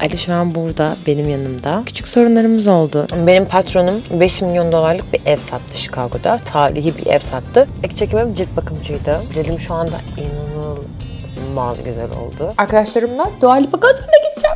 Ali şu an burada benim yanımda. Küçük sorunlarımız oldu. Benim patronum 5 milyon dolarlık bir ev sattı Chicago'da. Tarihi bir ev sattı. İlk çekimim cilt bakımcıydı. Cildim şu anda inanılmaz güzel oldu. Arkadaşlarımla Dua Lipa konserine gideceğim.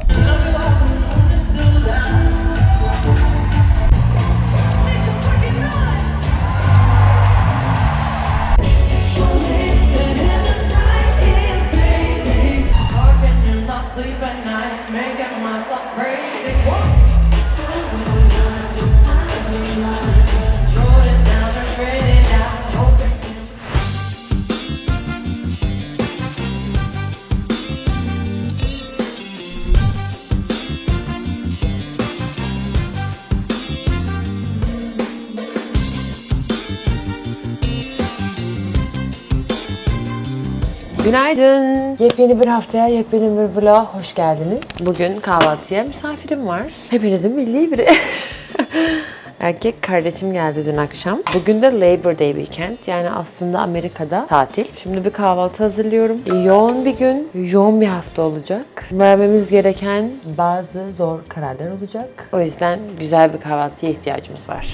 Günaydın. Yepyeni bir haftaya, yepyeni bir vlog hoş geldiniz. Bugün kahvaltıya misafirim var. Hepinizin bildiği biri. Erkek kardeşim geldi dün akşam. Bugün de Labor Day weekend. Yani aslında Amerika'da tatil. Şimdi bir kahvaltı hazırlıyorum. Yoğun bir gün, yoğun bir hafta olacak. Vermemiz gereken bazı zor kararlar olacak. O yüzden güzel bir kahvaltıya ihtiyacımız var.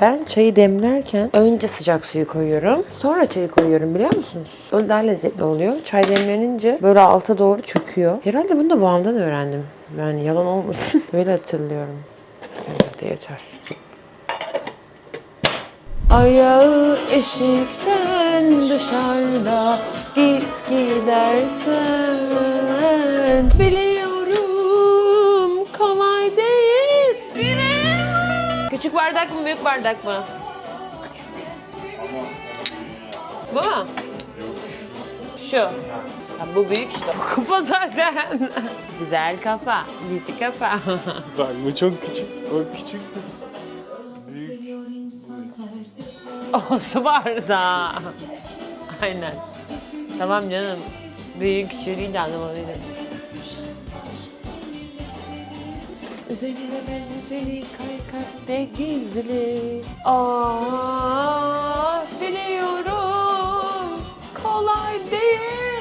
Ben çayı demlerken önce sıcak suyu koyuyorum. Sonra çayı koyuyorum biliyor musunuz? Öyle daha lezzetli oluyor. Çay demlenince böyle alta doğru çöküyor. Herhalde bunu da babamdan öğrendim. Yani yalan olmasın. Böyle hatırlıyorum. Evet yeter. Ayağı eşikten dışarıda git gidersen Biliyorum Küçük bardak mı büyük bardak mı? Bu mu? Şu. Ha, bu büyük işte. Kupa zaten. Güzel kafa. Cici kafa. Bak bu çok küçük. O küçük. Büyük. o su bardağı. Aynen. Tamam canım. Büyük küçüğü değil de anlamalıydım. Üzerine benzeri kay kalpte gizli. Aa, biliyorum kolay değil.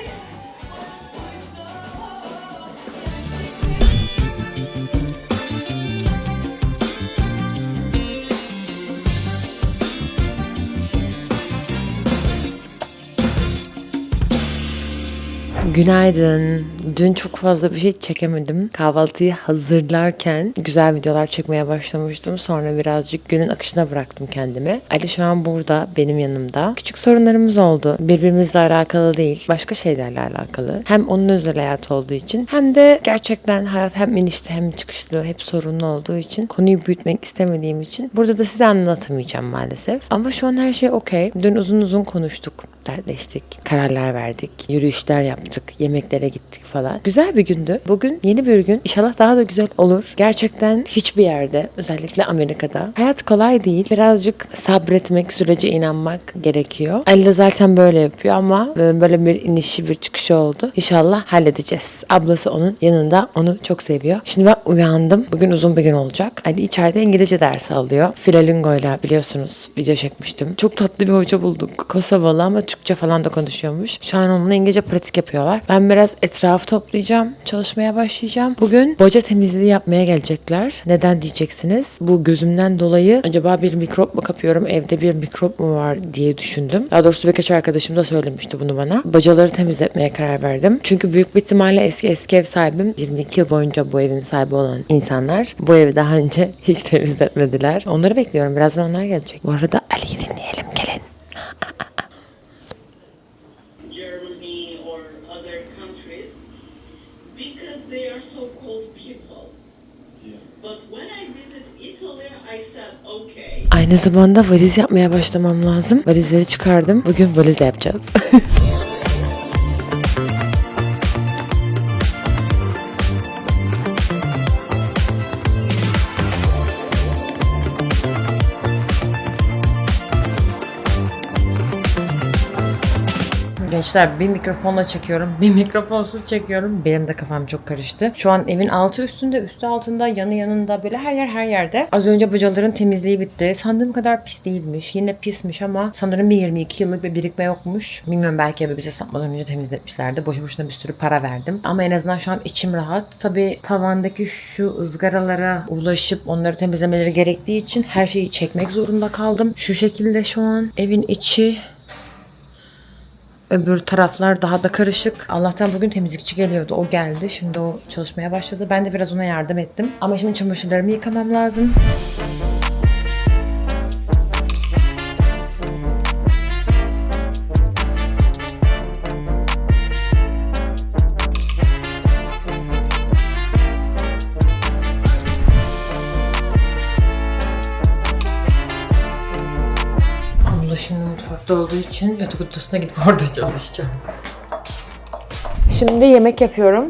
Günaydın. Dün çok fazla bir şey çekemedim. Kahvaltıyı hazırlarken güzel videolar çekmeye başlamıştım. Sonra birazcık günün akışına bıraktım kendimi. Ali şu an burada, benim yanımda. Küçük sorunlarımız oldu. Birbirimizle alakalı değil, başka şeylerle alakalı. Hem onun özel hayatı olduğu için hem de gerçekten hayat hem inişli hem çıkışlı, hep sorunlu olduğu için konuyu büyütmek istemediğim için burada da size anlatamayacağım maalesef. Ama şu an her şey okey. Dün uzun uzun konuştuk dertleştik, kararlar verdik, yürüyüşler yaptık, yemeklere gittik falan. Güzel bir gündü. Bugün yeni bir gün. İnşallah daha da güzel olur. Gerçekten hiçbir yerde, özellikle Amerika'da hayat kolay değil. Birazcık sabretmek, sürece inanmak gerekiyor. Ali de zaten böyle yapıyor ama böyle bir inişi bir çıkışı oldu. İnşallah halledeceğiz. Ablası onun yanında. Onu çok seviyor. Şimdi ben uyandım. Bugün uzun bir gün olacak. Ali içeride İngilizce dersi alıyor. Filalingo'yla biliyorsunuz video çekmiştim. Çok tatlı bir hoca bulduk. Kosovalı ama Türkçe falan da konuşuyormuş. Şu an onunla İngilizce pratik yapıyorlar. Ben biraz etrafı toplayacağım. Çalışmaya başlayacağım. Bugün boca temizliği yapmaya gelecekler. Neden diyeceksiniz? Bu gözümden dolayı acaba bir mikrop mu kapıyorum? Evde bir mikrop mu var diye düşündüm. Daha doğrusu birkaç arkadaşım da söylemişti bunu bana. Bacaları temizletmeye karar verdim. Çünkü büyük bir ihtimalle eski eski ev sahibim 22 yıl boyunca bu evin sahibi olan insanlar bu evi daha önce hiç temizletmediler. Onları bekliyorum. Birazdan onlar gelecek. Bu arada Ali'yi dinleyelim. Aynı zamanda valiz yapmaya başlamam lazım. Valizleri çıkardım. Bugün valizle yapacağız. Gençler bir mikrofonla çekiyorum, bir mikrofonsuz çekiyorum. Benim de kafam çok karıştı. Şu an evin altı üstünde, üstü altında, yanı yanında böyle her yer her yerde. Az önce bacaların temizliği bitti. Sandığım kadar pis değilmiş. Yine pismiş ama sanırım bir 22 yıllık bir birikme yokmuş. Bilmiyorum belki evi bize satmadan önce temizletmişlerdi. Boşu boşuna bir sürü para verdim. Ama en azından şu an içim rahat. Tabii tavandaki şu ızgaralara ulaşıp onları temizlemeleri gerektiği için her şeyi çekmek zorunda kaldım. Şu şekilde şu an evin içi Öbür taraflar daha da karışık. Allah'tan bugün temizlikçi geliyordu. O geldi. Şimdi o çalışmaya başladı. Ben de biraz ona yardım ettim. Ama şimdi çamaşırlarımı yıkamam lazım. İçin odasına gidip orada çalışacağım. Şimdi yemek yapıyorum.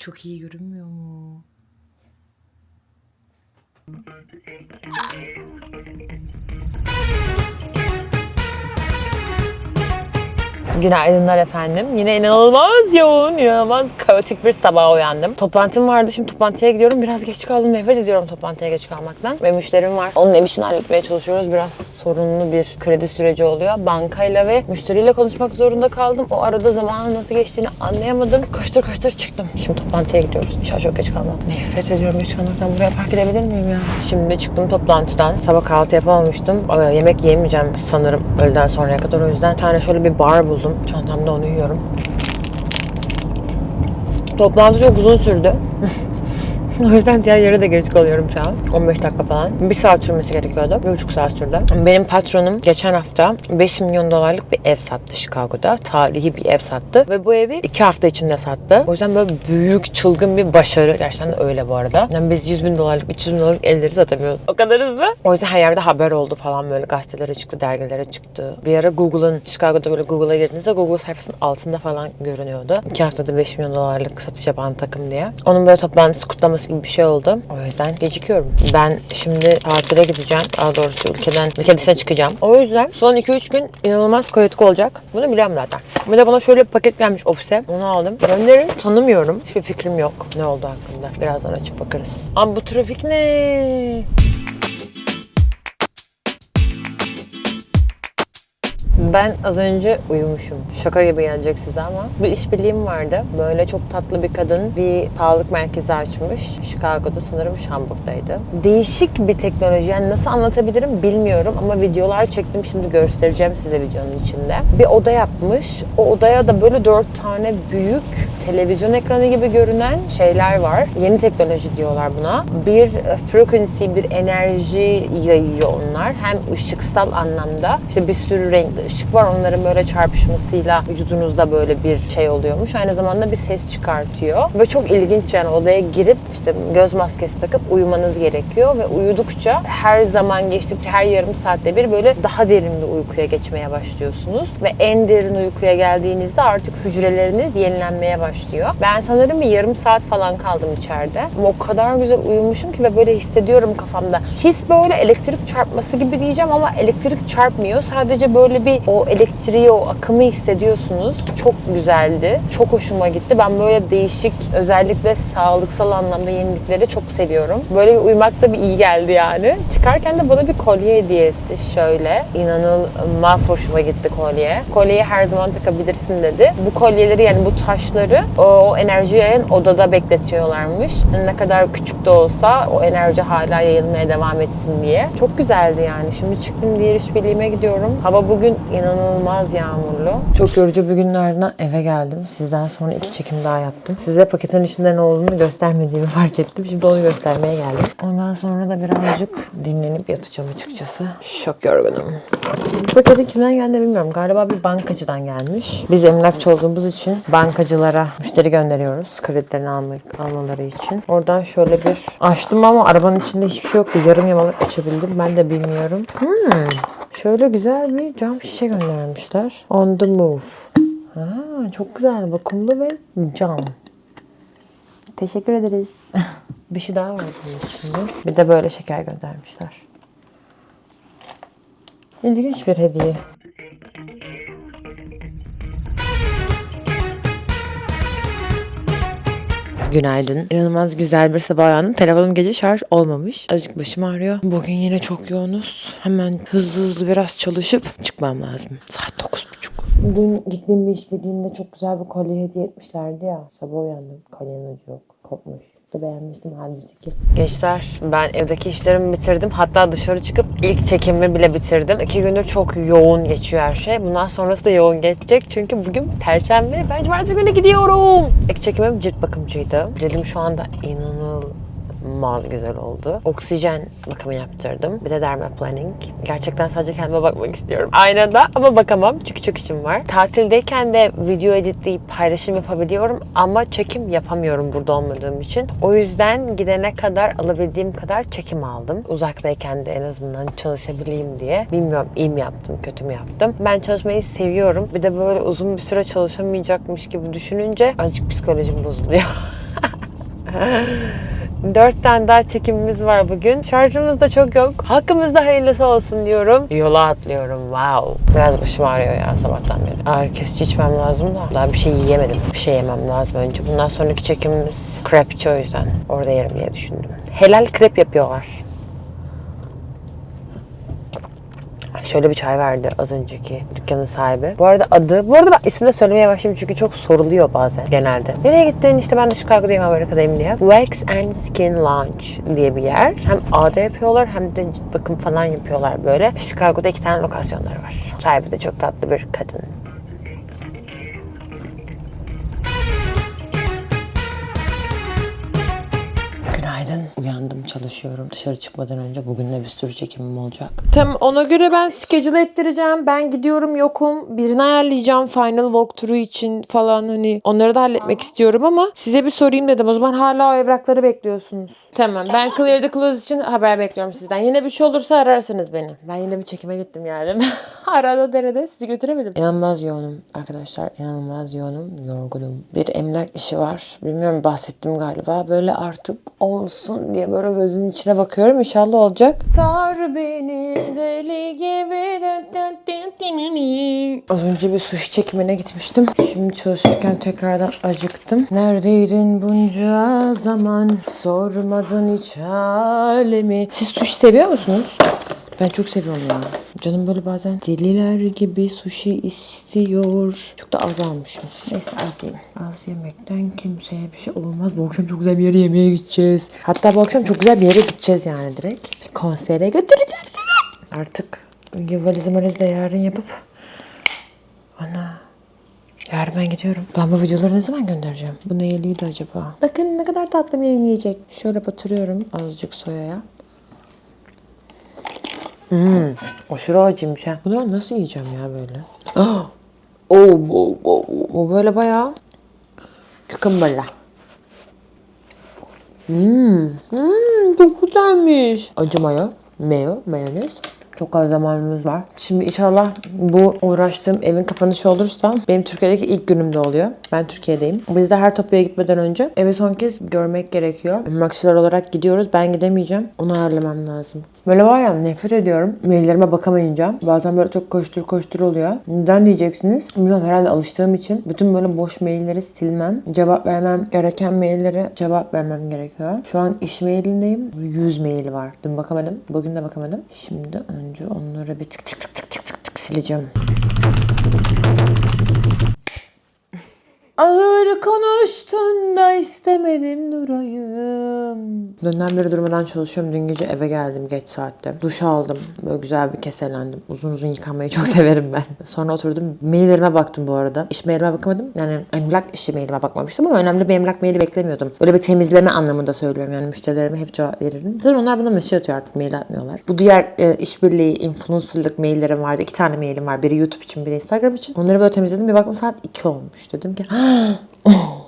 Çok iyi görünmüyor mu? Günaydınlar efendim. Yine inanılmaz yoğun, inanılmaz kaotik bir sabah uyandım. Toplantım vardı. Şimdi toplantıya gidiyorum. Biraz geç kaldım. Nefret ediyorum toplantıya geç kalmaktan. Ve müşterim var. Onun ev işini halletmeye çalışıyoruz. Biraz sorunlu bir kredi süreci oluyor. Bankayla ve müşteriyle konuşmak zorunda kaldım. O arada zamanın nasıl geçtiğini anlayamadım. Koştur koştur çıktım. Şimdi toplantıya gidiyoruz. İnşallah çok geç kalmam. Nefret ediyorum geç kalmaktan. Buraya park edebilir miyim ya? Şimdi çıktım toplantıdan. Sabah kahvaltı yapamamıştım. Yemek yiyemeyeceğim sanırım öğleden sonraya kadar. O yüzden tane şöyle bir bar buldum. Çantamda onu yiyorum. Toplantı çok uzun sürdü. o yüzden diğer yere de geç kalıyorum şu an. 15 dakika falan. Bir saat sürmesi gerekiyordu. Bir buçuk saat sürdü. Benim patronum geçen hafta 5 milyon dolarlık bir ev sattı Chicago'da. Tarihi bir ev sattı. Ve bu evi 2 hafta içinde sattı. O yüzden böyle büyük, çılgın bir başarı. Gerçekten öyle bu arada. Yani biz 100 bin dolarlık, 300 bin dolarlık evleri satamıyoruz. O kadar hızlı. O yüzden her yerde haber oldu falan böyle. Gazetelere çıktı, dergilere çıktı. Bir ara Google'ın, Chicago'da böyle Google'a girdiğinizde Google sayfasının altında falan görünüyordu. 2 haftada 5 milyon dolarlık satış yapan takım diye. Onun böyle toplantısı kutlaması gibi bir şey oldu. O yüzden gecikiyorum. Ben şimdi tatile gideceğim. Daha doğrusu ülkeden, ülke çıkacağım. O yüzden son 2-3 gün inanılmaz kaotik olacak. Bunu biliyorum zaten. Bir de bana şöyle bir paket gelmiş ofise. Onu aldım. Gönderin tanımıyorum. Hiçbir fikrim yok ne oldu hakkında. Birazdan açıp bakarız. Ama bu trafik ne? Ben az önce uyumuşum. Şaka gibi gelecek size ama. Bir işbirliğim vardı. Böyle çok tatlı bir kadın bir sağlık merkezi açmış. Chicago'da sanırım Shamburg'daydı. Değişik bir teknoloji. Yani nasıl anlatabilirim bilmiyorum ama videolar çektim. Şimdi göstereceğim size videonun içinde. Bir oda yapmış. O odaya da böyle dört tane büyük televizyon ekranı gibi görünen şeyler var. Yeni teknoloji diyorlar buna. Bir e, frequency, bir enerji yayıyor onlar. Hem ışıksal anlamda. işte bir sürü renkli ışık var. Onların böyle çarpışmasıyla vücudunuzda böyle bir şey oluyormuş. Aynı zamanda bir ses çıkartıyor. Ve çok ilginç yani odaya girip işte göz maskesi takıp uyumanız gerekiyor ve uyudukça her zaman geçtikçe her yarım saatte bir böyle daha derin bir uykuya geçmeye başlıyorsunuz ve en derin uykuya geldiğinizde artık hücreleriniz yenilenmeye başlıyor. Ben sanırım bir yarım saat falan kaldım içeride. Ama o kadar güzel uyumuşum ki ve böyle hissediyorum kafamda. His böyle elektrik çarpması gibi diyeceğim ama elektrik çarpmıyor. Sadece böyle bir o elektriği, o akımı hissediyorsunuz. Çok güzeldi. Çok hoşuma gitti. Ben böyle değişik, özellikle sağlıksal anlamda yenilikleri çok seviyorum. Böyle bir uyumak da bir iyi geldi yani. Çıkarken de bana bir kolye hediye etti şöyle. İnanılmaz hoşuma gitti kolye. Kolyeyi her zaman takabilirsin dedi. Bu kolyeleri yani bu taşları o, o enerjiyi yayan odada bekletiyorlarmış. Yani ne kadar küçük de olsa o enerji hala yayılmaya devam etsin diye. Çok güzeldi yani. Şimdi çıktım diğer işbirliğime gidiyorum. Hava bugün inanılmaz yağmurlu. Çok yorucu bir günlerden eve geldim. Sizden sonra iki çekim daha yaptım. Size paketin içinde ne olduğunu göstermediğimi fark ettim. Şimdi onu göstermeye geldim. Ondan sonra da birazcık dinlenip yatacağım açıkçası. Çok yorgunum. Paketin kimden geldiğini bilmiyorum. Galiba bir bankacıdan gelmiş. Biz emlakçı olduğumuz için bankacılara müşteri gönderiyoruz. Kredilerini almak, almaları için. Oradan şöyle bir açtım ama arabanın içinde hiçbir şey yoktu. Yarım yamalak açabildim. Ben de bilmiyorum. Hmm. Şöyle güzel bir cam şişe göndermişler. On the move. Ha, çok güzel. Vakumlu ve cam. Teşekkür ederiz. bir şey daha var bunun içinde. Bir de böyle şeker göndermişler. İlginç bir hediye. Günaydın. İnanılmaz güzel bir sabah uyandım. Telefonum gece şarj olmamış. Azıcık başım ağrıyor. Bugün yine çok yoğunuz. Hemen hızlı hızlı biraz çalışıp çıkmam lazım. Saat 9.30. Dün gittiğim bir işbirliğinde çok güzel bir kolye hediye etmişlerdi ya. Sabah uyandım. Kolyenin ucu yok. Kopmuş. Da beğenmiştim halbuki. Gençler ben evdeki işlerimi bitirdim. Hatta dışarı çıkıp ilk çekimimi bile bitirdim. İki gündür çok yoğun geçiyor her şey. Bundan sonrası da yoğun geçecek. Çünkü bugün perşembe. Ben cumartesi günü gidiyorum. İlk çekimim cilt bakımcıydı. Cildim şu anda inanılmaz güzel oldu. Oksijen bakımı yaptırdım. Bir de dermaplaning. Gerçekten sadece kendime bakmak istiyorum. Aynada ama bakamam çünkü çok işim var. Tatildeyken de video editleyip paylaşım yapabiliyorum ama çekim yapamıyorum burada olmadığım için. O yüzden gidene kadar alabildiğim kadar çekim aldım. Uzaktayken de en azından çalışabileyim diye. Bilmiyorum iyi mi yaptım, kötü mü yaptım. Ben çalışmayı seviyorum. Bir de böyle uzun bir süre çalışamayacakmış gibi düşününce azıcık psikolojim bozuluyor. Dört tane daha çekimimiz var bugün. Şarjımız da çok yok. Hakkımızda hayırlısı olsun diyorum. Yola atlıyorum. Wow. Biraz başım ağrıyor ya sabahtan beri. Ağrı kesici içmem lazım da. Daha bir şey yiyemedim. Bir şey yemem lazım önce. Bundan sonraki çekimimiz krepçi o yüzden. Orada yerim diye düşündüm. Helal krep yapıyorlar. Şöyle bir çay verdi az önceki dükkanın sahibi. Bu arada adı, bu arada ben isim de söylemeye başladım çünkü çok soruluyor bazen genelde. Nereye gittin? İşte ben de Chicago'dayım, Amerika'dayım diye. Wax and Skin Lounge diye bir yer. Hem ağda yapıyorlar hem de cilt bakım falan yapıyorlar böyle. Chicago'da iki tane lokasyonları var. Sahibi de çok tatlı bir kadın. Günaydın. Uyandım, çalışıyorum. Dışarı çıkmadan önce bugün de bir sürü çekimim olacak. Tamam ona göre ben schedule ettireceğim. Ben gidiyorum yokum. Birini ayarlayacağım final walkthrough için falan hani onları da halletmek istiyorum ama size bir sorayım dedim. O zaman hala o evrakları bekliyorsunuz. Tamam ben clear the close için haber bekliyorum sizden. Yine bir şey olursa ararsınız beni. Ben yine bir çekime gittim yani. Arada derede sizi götüremedim. İnanılmaz yoğunum arkadaşlar. İnanılmaz yoğunum. Yorgunum. Bir emlak işi var. Bilmiyorum bahsettim galiba. Böyle artık olsun diye böyle gözünün içine bakıyorum. İnşallah olacak. Sar beni deli gibi. Az önce bir sushi çekimine gitmiştim. Şimdi çalışırken tekrardan acıktım. Neredeydin bunca zaman? Sormadın hiç halimi. Siz sushi seviyor musunuz? Ben çok seviyorum ya. Canım böyle bazen deliler gibi sushi istiyor. Çok da az almışım. Neyse az yiyeyim. Az yemekten kimseye bir şey olmaz. Bu akşam çok güzel bir yere yemeğe gideceğiz. Hatta bu akşam çok güzel bir yere gideceğiz yani direkt. Bir konsere götüreceğim sizi. Artık valizi valizi de yarın yapıp ana Yarın ben gidiyorum. Ben bu videoları ne zaman göndereceğim? Bu neyliydi acaba? Bakın ne kadar tatlı bir yiyecek. Şöyle batırıyorum azıcık soyaya. Hmm, aşırı acıymış ha. Bunu nasıl yiyeceğim ya böyle? Oh, oh, oh. Bu böyle bayağı cucumberla. Hmm, hmm, çok güzelmiş. Acı mayo, mayo, mayonez. Çok az zamanımız var. Şimdi inşallah bu uğraştığım evin kapanışı olursa benim Türkiye'deki ilk günüm de oluyor. Ben Türkiye'deyim. Biz de her topuya gitmeden önce evi son kez görmek gerekiyor. Maksiler olarak gidiyoruz. Ben gidemeyeceğim. Onu ayarlamam lazım. Böyle var ya nefret ediyorum. Maillerime bakamayınca. Bazen böyle çok koştur koştur oluyor. Neden diyeceksiniz? Bilmiyorum herhalde alıştığım için. Bütün böyle boş mailleri silmem. Cevap vermem gereken maillere cevap vermem gerekiyor. Şu an iş mailindeyim. 100 mail var. Dün bakamadım. Bugün de bakamadım. Şimdi önce onları bir tık tık tık tık tık tık sileceğim. Ağır konuştun da istemedin durayım. Dünden beri durmadan çalışıyorum. Dün gece eve geldim geç saatte. Duş aldım. Böyle güzel bir keselendim. Uzun uzun yıkanmayı çok severim ben. Sonra oturdum. Maillerime baktım bu arada. İş mailime bakamadım. Yani emlak işi mailime bakmamıştım ama önemli bir emlak maili beklemiyordum. Öyle bir temizleme anlamında söylüyorum. Yani müşterilerime hep cevap veririm. Zaten onlar bana mesaj atıyor artık mail atmıyorlar. Bu diğer e, işbirliği, influencerlık maillerim vardı. İki tane mailim var. Biri YouTube için, biri Instagram için. Onları böyle temizledim. Bir baktım saat 2 olmuş. Dedim ki 어.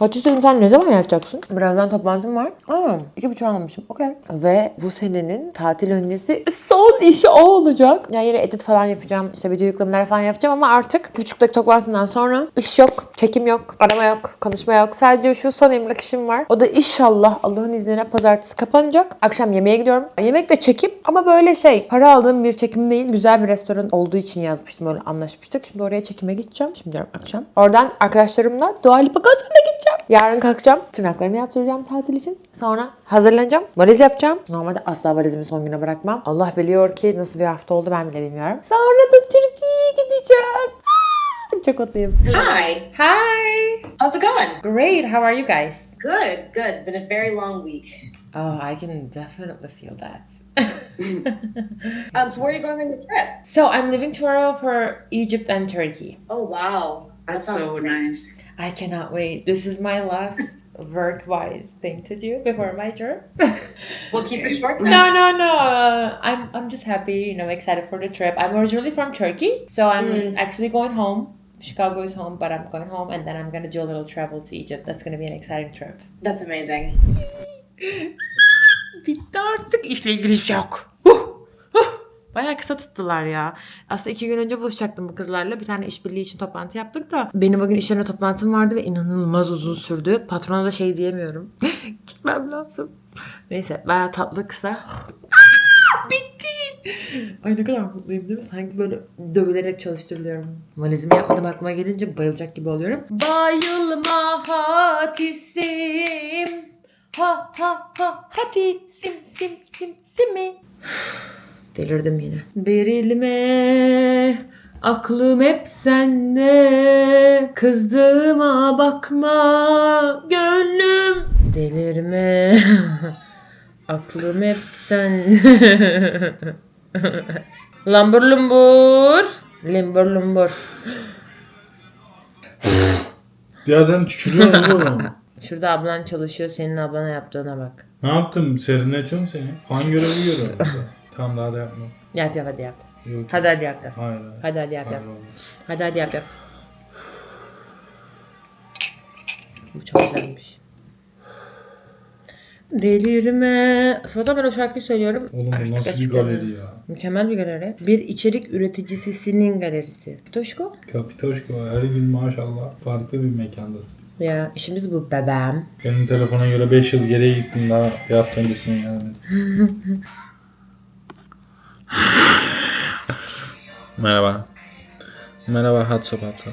Dedim sen ne zaman yatacaksın? Birazdan toplantım var. Aa, iki buçuk almışım. Okey. Ve bu senenin tatil öncesi son işi o olacak. Yani yine edit falan yapacağım. İşte video yüklemeler falan yapacağım ama artık buçuktaki toplantından sonra iş yok, çekim yok, arama yok, konuşma yok. Sadece şu son emlak işim var. O da inşallah Allah'ın izniyle pazartesi kapanacak. Akşam yemeğe gidiyorum. Yemek de çekim ama böyle şey para aldığım bir çekim değil. Güzel bir restoran olduğu için yazmıştım. Öyle anlaşmıştık. Şimdi oraya çekime gideceğim. Şimdi diyorum akşam. Oradan arkadaşlarımla Dua Lipa konserine gideceğim. Yarın kalkacağım. Tırnaklarımı yaptıracağım tatil için. Sonra hazırlanacağım. Valiz yapacağım. Normalde asla valizimi son güne bırakmam. Allah biliyor ki nasıl bir hafta oldu ben bile bilmiyorum. Sonra da Türkiye'ye gideceğim. Çok mutluyum. Hi, Hi. how's it going? Great. How are you guys? Good, good. Been a very long week. Oh, I can definitely feel that. Um, so where are you going on your trip? so I'm leaving tomorrow for Egypt and Turkey. Oh wow, That's so great. nice. I cannot wait. This is my last work-wise thing to do before my trip. Well, keep your short then. no, no, no. Uh, I'm I'm just happy, you know, excited for the trip. I'm originally from Turkey, so I'm Mm. actually going home. Chicago is home, but I'm going home, and then I'm gonna do a little travel to Egypt. That's gonna be an exciting trip. That's amazing. Bitti artık. İşle ilgili yok. Bayağı kısa tuttular ya. Aslında iki gün önce buluşacaktım bu kızlarla. Bir tane işbirliği için toplantı yaptık da. Benim bugün iş yerine toplantım vardı ve inanılmaz uzun sürdü. Patrona da şey diyemiyorum. Gitmem lazım. Neyse bayağı tatlı kısa. Bitti. Ay ne kadar mutluyum değil mi? Sanki böyle dövülerek çalıştırılıyorum. Valizimi yapmadım aklıma gelince bayılacak gibi oluyorum. Bayılma hatisim. Ha ha ha hadi sim sim sim simi. Delirdim yine. Berilme aklım hep sende Kızdığıma bakma gönlüm Delirme aklım hep sen Lambur lumbur Limbur lumbur Ya sen tükürüyorsun oğlum. Şurada ablan çalışıyor senin ablana yaptığına bak. ne yaptım? Serinletiyorum seni. Fan görevi görüyorum. Tamam daha da yapma. Yap yap hadi yap. Yok. Hadi hadi yap yap. Hayır. hayır. Hadi hadi yap yap. Hayır, olmaz. Hadi hadi yap yap. Bu çok güzelmiş. Delirme. Sonra ben o şarkıyı söylüyorum. Oğlum bu Artık nasıl bir galeri ya? Mükemmel bir galeri. Bir içerik üreticisinin galerisi. Toşko. Kapitoşko her gün maşallah farklı bir mekandasın. Ya işimiz bu bebeğim. Benim telefona göre 5 yıl geriye gittin daha bir hafta öncesine gelmedin. Merhaba. Merhaba Hatso Patso.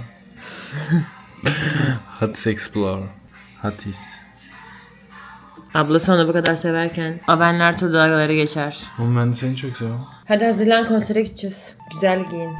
Hatis Explorer. Hatis. Ablası onu bu kadar severken Abenler tur dalgaları geçer. Oğlum ben de seni çok seviyorum. Hadi hazırlan konsere gideceğiz. Güzel giyin.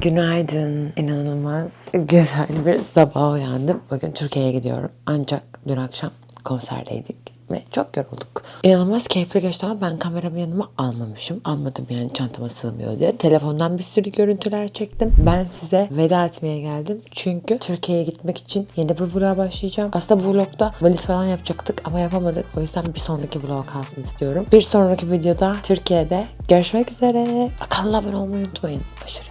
Günaydın. İnanılmaz güzel bir sabah uyandım. Bugün Türkiye'ye gidiyorum. Ancak dün akşam konserdeydik ve çok yorulduk. İnanılmaz keyifli geçti ama ben kameramı yanıma almamışım. Almadım yani çantama sığmıyor diye. Telefondan bir sürü görüntüler çektim. Ben size veda etmeye geldim. Çünkü Türkiye'ye gitmek için yeni bir vloga başlayacağım. Aslında vlogda valiz falan yapacaktık ama yapamadık. O yüzden bir sonraki vlog kalsın istiyorum. Bir sonraki videoda Türkiye'de görüşmek üzere. Kanala abone olmayı unutmayın. Aşırı